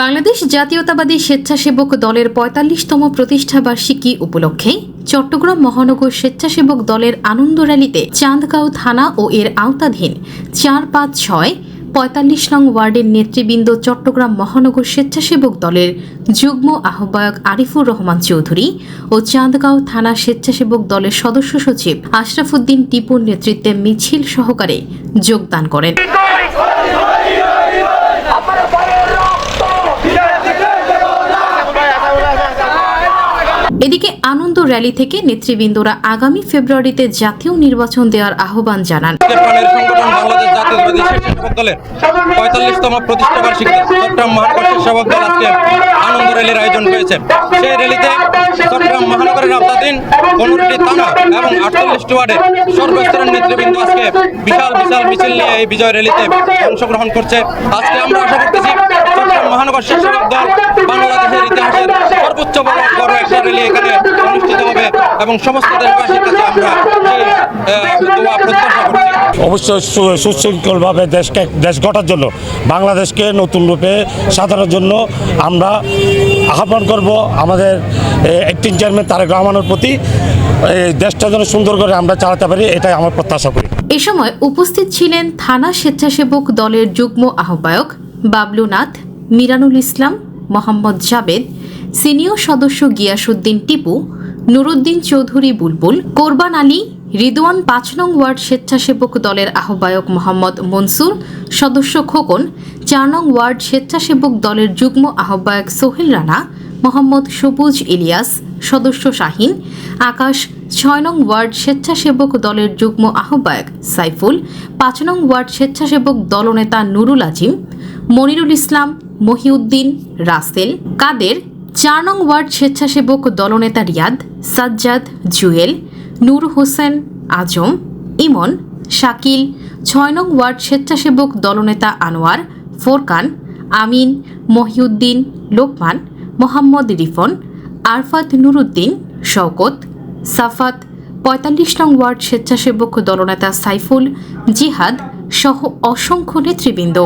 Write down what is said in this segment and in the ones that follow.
বাংলাদেশ জাতীয়তাবাদী স্বেচ্ছাসেবক দলের পঁয়তাল্লিশতম প্রতিষ্ঠা বার্ষিকী উপলক্ষে চট্টগ্রাম মহানগর স্বেচ্ছাসেবক দলের আনন্দ র্যালিতে চাঁদগাঁও থানা ও এর আওতাধীন চার পাঁচ ছয় পঁয়তাল্লিশ নং ওয়ার্ডের নেতৃবৃন্দ চট্টগ্রাম মহানগর স্বেচ্ছাসেবক দলের যুগ্ম আহ্বায়ক আরিফুর রহমান চৌধুরী ও চাঁদগাঁও থানা স্বেচ্ছাসেবক দলের সদস্য সচিব আশরাফুদ্দিন টিপুর নেতৃত্বে মিছিল সহকারে যোগদান করেন। এদিকে আনন্দ র্যালি থেকে নেতৃবৃন্দরা আগামী ফেব্রুয়ারিতে জাতীয় নির্বাচন দেওয়ার আহ্বান জানান। পঁয়তাল্লিশতম প্রতিষ্ঠা চট্টগ্রাম মহানগর স্বেচ্ছাসেবক দল আজকে আনন্দ র্যালির আয়োজন করেছে। সেই র্যালিতে চট্টগ্রাম মহানগরের আওতাধীন পনেরোটি থানা এবং আটচল্লিশটি ওয়ার্ডের সর্বস্তরের নেতৃবৃন্দ আজকে বিশাল বিশাল মিছিল নিয়ে এই বিজয় র্যালিতে অংশগ্রহণ করছে। আজকে আমরা আশা করতেছি চট্টগ্রাম মহানগর স্বেচ্ছাসেবক দল বাংলাদেশের ইতিহাসের এবং সমস্ত দেশবাসীর কাছে আমরা দোয়া প্রত্যাশা করছি অবশ্যই সুশৃঙ্খলভাবে দেশকে দেশ গড়ার জন্য বাংলাদেশকে নতুন রূপে সাজানোর জন্য আমরা আহ্বান করব আমাদের অ্যাক্টিং চেয়ারম্যান তারেক রহমানের প্রতি। এই দেশটা যেন সুন্দর করে আমরা চালাতে পারি এটাই আমার প্রত্যাশা করি। এ সময় উপস্থিত ছিলেন থানা স্বেচ্ছাসেবক দলের যুগ্ম আহ্বায়ক বাবলু নাথ মিরানুল ইসলাম মোহাম্মদ জাবেদ সিনিয়র সদস্য গিয়াসুদ্দিন টিপু নুরুদ্দিন চৌধুরী বুলবুল, কোরবান আলী, রিদওয়ান পাঁচ নং ওয়ার্ড স্বেচ্ছাসেবক দলের আহ্বায়ক মোহাম্মদ মনসুর, সদস্য খোকন, চার নং ওয়ার্ড স্বেচ্ছাসেবক দলের যুগ্ম আহ্বায়ক সোহেল রানা, মোহাম্মদ সবুজ ইলিয়াস, সদস্য শাহিন, আকাশ ছয় নং ওয়ার্ড স্বেচ্ছাসেবক দলের যুগ্ম আহ্বায়ক সাইফুল, পাঁচ নং ওয়ার্ড স্বেচ্ছাসেবক দলনেতা নুরুল আজিম, মনিরুল ইসলাম, মহিউদ্দিন, রাসেল, কাদের চার নং ওয়ার্ড স্বেচ্ছাসেবক দলনেতা রিয়াদ, সাজ্জাদ, জুয়েল, নূর হোসেন, আজম, ইমন, শাকিল, ছয় নং ওয়ার্ড স্বেচ্ছাসেবক দলনেতা আনোয়ার, ফোরকান, আমিন, মহিউদ্দিন, লোকমান, মোহাম্মদ রিফন, আরফাত নুরুদ্দিন, শওকত, সাফাত, পঁয়তাল্লিশ নং ওয়ার্ড স্বেচ্ছাসেবক দলনেতা সাইফুল, জিহাদ সহ অসংখ্য নেতৃবৃন্দ।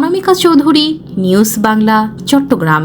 অনামিকা চৌধুরী নিউজ বাংলা চট্টগ্রাম।